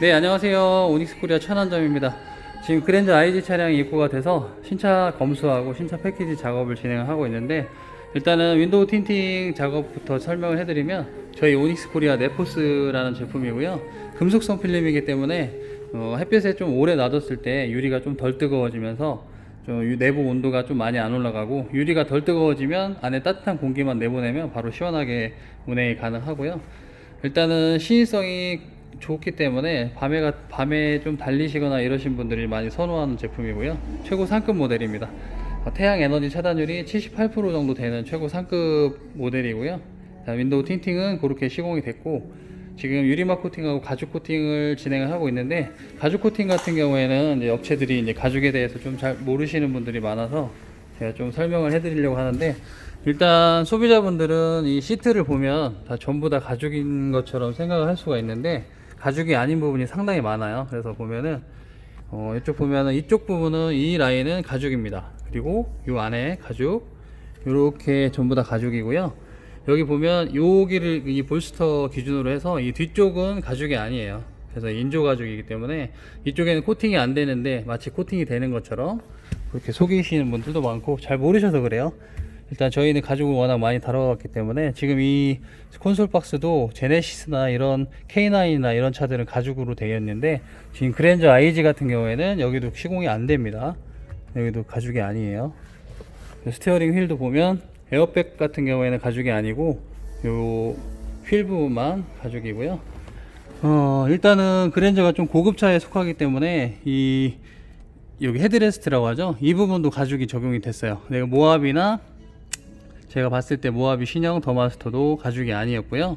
네 안녕하세요. 오닉스 코리아 천안점입니다. 지금 그랜저 IG 차량이 입고가 돼서 신차 검수하고 신차 패키지 작업을 진행하고 있는데 일단은 윈도우 틴팅 작업부터 설명을 해드리면 저희 오닉스 코리아 네포스라는 제품이고요. 금속성 필름이기 때문에 어, 햇볕에 좀 오래 놔뒀을 때 유리가 좀 덜 뜨거워지면서 좀 유- 내부 온도가 좀 많이 안 올라가고 유리가 덜 뜨거워지면 안에 따뜻한 공기만 내보내면 바로 시원하게 운행이 가능하고요. 일단은 시인성이 좋기 때문에 밤에 가, 밤에 좀 달리시거나 이러신 분들이 많이 선호하는 제품이고요. 최고 상급 모델입니다. 어, 태양 에너지 차단율이 78% 정도 되는 최고 상급 모델이고요. 자, 윈도우 틴팅은 그렇게 시공이 됐고 지금 유리막 코팅하고 가죽 코팅을 진행을 하고 있는데 가죽 코팅 같은 경우에는 이제 업체들이 이제 가죽에 대해서 좀 잘 모르시는 분들이 많아서 제가 좀 설명을 해드리려고 하는데 일단 소비자분들은 이 시트를 보면 다 전부 다 가죽인 것처럼 생각을 할 수가 있는데 가죽이 아닌 부분이 상당히 많아요. 그래서 보면은 어, 이쪽 보면은 이쪽 부분은 이 라인은 가죽입니다. 그리고 이 안에 가죽 이렇게 전부 다 가죽이고요. 여기 보면 여기를 이 볼스터 기준으로 해서 이 뒤쪽은 가죽이 아니에요. 그래서 인조 가죽이기 때문에 이쪽에는 코팅이 안 되는데 마치 코팅이 되는 것처럼 그렇게 속이시는 분들도 많고 잘 모르셔서 그래요. 일단 저희는 가죽을 워낙 많이 다뤄왔기 때문에 지금 이 콘솔 박스도 제네시스나 이런 K9이나 이런 차들은 가죽으로 되어 있는데 지금 그랜저 IG 같은 경우에는 여기도 시공이 안 됩니다. 여기도 가죽이 아니에요. 스티어링 휠도 보면 에어백 같은 경우에는 가죽이 아니고 요 휠 부분만 가죽이고요. 어, 일단은 그랜저가 좀 고급차에 속하기 때문에 이 여기 헤드레스트라고 하죠. 이 부분도 가죽이 적용이 됐어요. 내가 모압이나 제가 봤을 때 모하비 신형 더마스터도 가죽이 아니었고요.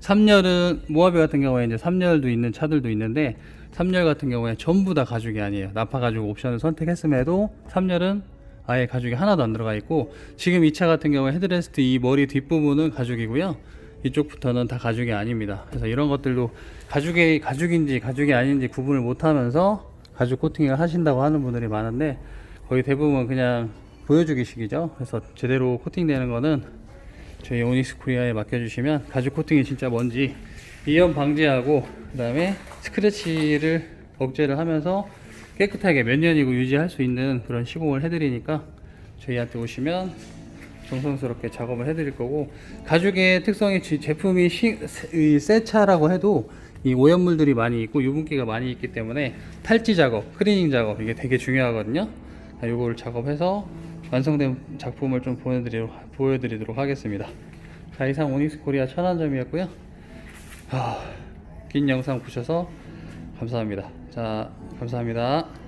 3열은 모하비 같은 경우에 이제 3열도 있는 차들도 있는데 3열 같은 경우에 전부 다 가죽이 아니에요. 나파 가죽 옵션을 선택했음에도 3열은 아예 가죽이 하나도 안 들어가 있고 지금 이 차 같은 경우에 헤드레스트 이 머리 뒷부분은 가죽이고요. 이쪽부터는 다 가죽이 아닙니다. 그래서 이런 것들도 가죽이 가죽인지 가죽이 아닌지 구분을 못 하면서 가죽 코팅을 하신다고 하는 분들이 많은데 거의 대부분 그냥 보여주기식이죠. 그래서 제대로 코팅되는 거는 저희 오닉스 코리아에 맡겨주시면 가죽 코팅이 진짜 뭔지 이염 방지하고 그 다음에 스크래치를 억제를 하면서 깨끗하게 몇 년이고 유지할 수 있는 그런 시공을 해드리니까 저희한테 오시면 정성스럽게 작업을 해드릴 거고 가죽의 특성이 지- 제품이 새 차라고 해도 이 오염물들이 많이 있고 유분기가 많이 있기 때문에 탈지 작업, 클리닝 작업 이게 되게 중요하거든요. 자, 요거를 작업해서 완성된 작품을 좀 보여드리도록, 보여드리도록 하겠습니다. 자, 이상 오닉스 코리아 천안점이었고요. 아, 긴 영상 보셔서 감사합니다. 자, 감사합니다.